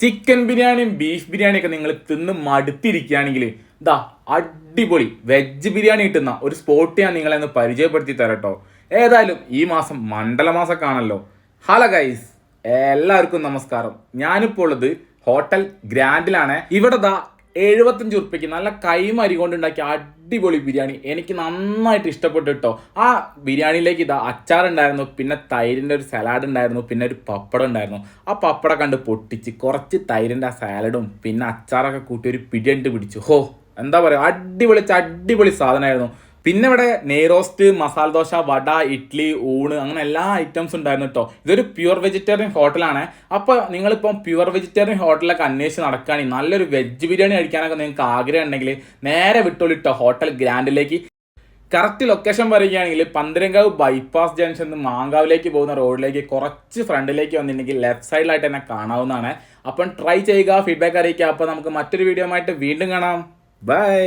Chicken ബിരിയാണിയും beef ബിരിയാണിയൊക്കെ നിങ്ങൾ തിന്ന് മടുത്തിരിക്കുകയാണെങ്കിൽ ദാ അടിപൊളി വെജ് ബിരിയാണി കിട്ടുന്ന ഒരു സ്പോട്ട് ഞാൻ നിങ്ങളെ ഒന്ന് പരിചയപ്പെടുത്തി തരട്ടോ ഏതായാലും ഈ മാസം മണ്ഡലമാസമൊക്കെ ആണല്ലോ ഹലോ ഗൈസ് എല്ലാവർക്കും നമസ്കാരം. ഞാനിപ്പോൾ ഉള്ളത് ഹോട്ടൽ ഗ്രാൻഡിലാണ് ഇവിടെ ദാ എഴുപത്തഞ്ച് ഉറുപ്പ്യക്ക് നല്ല കൈമരി കൊണ്ടുണ്ടാക്കിയ അടിപൊളി ബിരിയാണി. എനിക്ക് നന്നായിട്ട് ഇഷ്ടപ്പെട്ടു കേട്ടോ ആ ബിരിയാണിയിലേക്ക് ഇതാ അച്ചാർ ഉണ്ടായിരുന്നു പിന്നെ തൈരിന്റെ ഒരു സലാഡ് ഉണ്ടായിരുന്നു പിന്നെ ഒരു പപ്പടം ഉണ്ടായിരുന്നു ആ പപ്പടം കണ്ട് പൊട്ടിച്ച് കുറച്ച് തൈരിന്റെ ആ സാലഡും പിന്നെ അച്ചാറൊക്കെ കൂട്ടി ഒരു പിടിയണ്ട് പിടിച്ചു. ഹോ എന്താ പറയുക അടിപൊളി അടിപൊളി സാധനമായിരുന്നു. പിന്നെ ഇവിടെ നെയ്റോസ്റ്റ് മസാല ദോശ വട ഇഡ്ഡലി ഊണ് അങ്ങനെ എല്ലാ ഐറ്റംസ് ഉണ്ടായിരുന്നു കേട്ടോ ഇതൊരു പ്യുവർ വെജിറ്റേറിയൻ ഹോട്ടലാണ് അപ്പോൾ നിങ്ങളിപ്പം പ്യുവർ വെജിറ്റേറിയൻ ഹോട്ടലൊക്കെ അന്വേഷിച്ച് നടക്കുകയാണെങ്കിൽ നല്ലൊരു വെജ് ബിരിയാണി കഴിക്കാനൊക്കെ നിങ്ങൾക്ക് ആഗ്രഹം ഉണ്ടെങ്കിൽ നേരെ വിട്ടോളിട്ടോ ഹോട്ടൽ ഗ്രാൻഡിലേക്ക്. കറക്റ്റ് ലൊക്കേഷൻ പറയുകയാണെങ്കിൽ പന്തരങ്കാവ് ബൈപ്പാസ് ജംഗ്ഷൻ മാങ്കാവിലേക്ക് പോകുന്ന റോഡിലേക്ക് കുറച്ച് ഫ്രണ്ടിലേക്ക് വന്നിട്ടുണ്ടെങ്കിൽ ലെഫ്റ്റ് സൈഡിലായിട്ട് തന്നെ കാണാവുന്നതാണ്. അപ്പം ട്രൈ ചെയ്യുക ഫീഡ്ബാക്ക് അറിയിക്കുക. അപ്പോൾ നമുക്ക് മറ്റൊരു വീഡിയോ ആയിട്ട് വീണ്ടും കാണാം. ബൈ